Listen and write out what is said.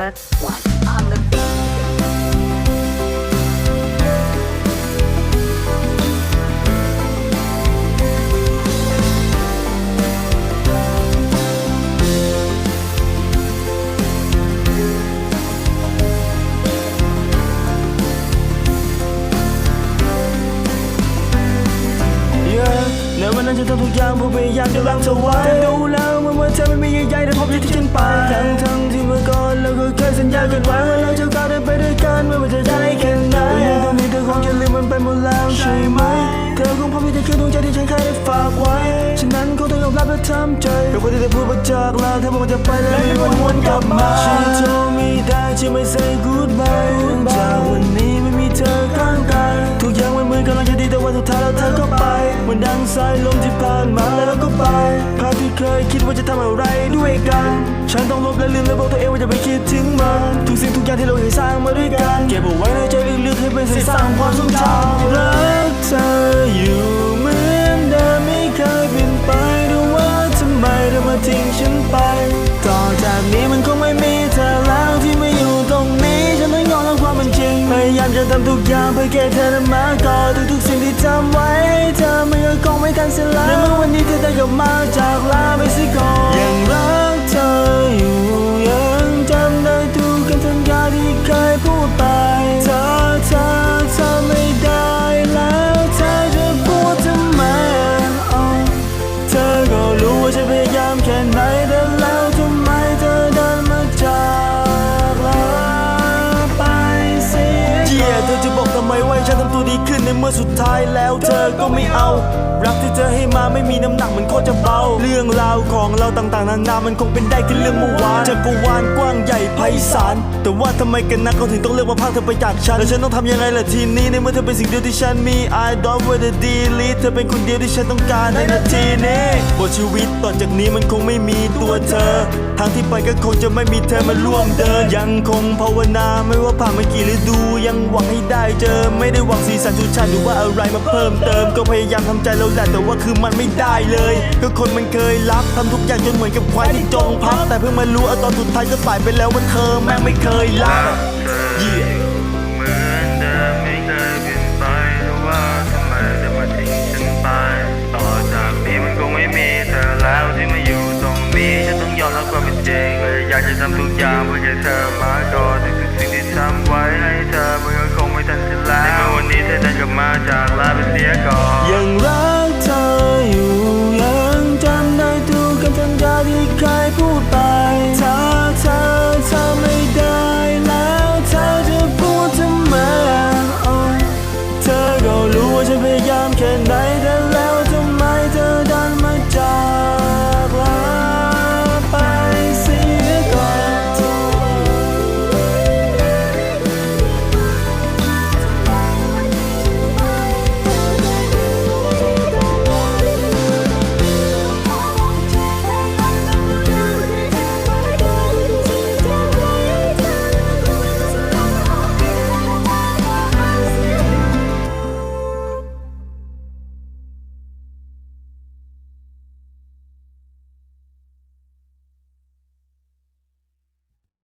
But one. on the ทำทุกอย่างเพื่อพยายามจะรักเธอไว้แต่ดูแล้วเหมันว่าเธอไม่มีใยๆในพบที่ฉันไปทั้งทั้งที่เมื่อก่อนเราก็เคยสัญญากันไว้ว่าเราจะก้าวเดินไปด้วยกันไม่ว่าจะได้แค่ไหนแต่ยังตอนนี้เธอคงจะลืมมันไปหมดแล้วใช่ไหมเธอคงพบที่จะคือดวงใจที่ฉันเคยได้ฝากไว้ฉะนั้นคงต้องยอมรับและทำใจกับคนที่เธอพูดมาจากลาเธอบอกว่าจะไปแล้วไม่วนกลับมา She told me that she may say ลมที่ผ่านมาแล้วเราก็ไปภาพที่เคยคิดว่าจะทำอะไรด้วยกัน ฉันต้องลบและลืมและบอกตัวเองว่าจะไม่คิดถึงมันทุกสิ่งทุกอย่างที่เราเคยสร้างมาด้วยกัน เก็บเอาไว้ในใจลึกๆให้เป็นสิ่งสร้างความทรงจำรักเธออยู่เหมือนเดิมไม่เคยเปลี่ยนไปดูว่าทำไมเธอมาทิ้งฉันไป ต่อจากนี้มันคงไม่มีเธอแล้วที่มาอยู่ตรงนี้ฉันต้องยอมรับความเป็นจริงพยายามจะทำทุกอย่างเพื่อแก้เธอมาก่อนทุกๆสิ่งที่ทำไว้ ไม่ทันเสียแล้วในเมื่อวันนี้เธอได้กลับมาจากลาไปสิก่อนยั เมื่อสุดท้ายแล้วเธอก็ไม่เอา รักที่เธอให้มาไม่มีน้ำหนักมันโคตรจะเบา เรื่องราวของเราต่างๆนานามันคงเป็นได้แค่เรื่องเมื่อวานจักรวาลกว้างใหญ่ไพศาลแต่ว่าทำไมกันนะเขาถึงต้องเลือกมาพากเธอไปจากฉันแล้วฉันต้องทำยังไงล่ะทีนี้ในเมื่อเธอเป็นสิ่งเดียวที่ฉันมี I don't want to delete เธอเป็นคนเดียวที่ฉันต้องการในนาทีนี้บทชีวิตต่อจากนี้มันคงไม่มีตัวเธอ ทางที่ไปก็คงจะไม่มีเธอมาร่วมเดิน ยังคงภาวนาไม่ว่าผ่านมากี่ฤดูยังหวังให้ได้เจอไม่ได้หวังสีสันชูชาติหรือว่าอะไรมาเพิ่มเติม ก็พยายามทำใจแล้วแหละแต่ว่าคือมันไม่ได้เลย ก็คนมันเคยรักทำทุกอย่างจนเหมือนกับควายที่จงพัก แต่เพิ่งมารู้เอาตอนสุดท้ายก็สายไปแล้วว่าเธอแม่งไม่เคยรักเธออยู่เหมือนเดิมไม่เคยเปลี่ยนไปหรือว่าทำไมเธอมาทิ้งฉันไปต่อจากนี้มันคงไม่มีเธอแล้วที่มาอยู่ตรงนี้ฉันต้องยอมรับความเป็นจริงเลยอยากจะทำทุกอย่างเพื่อให้เธอมาก่อน มาจากลาไปเสียก่อนยังรัก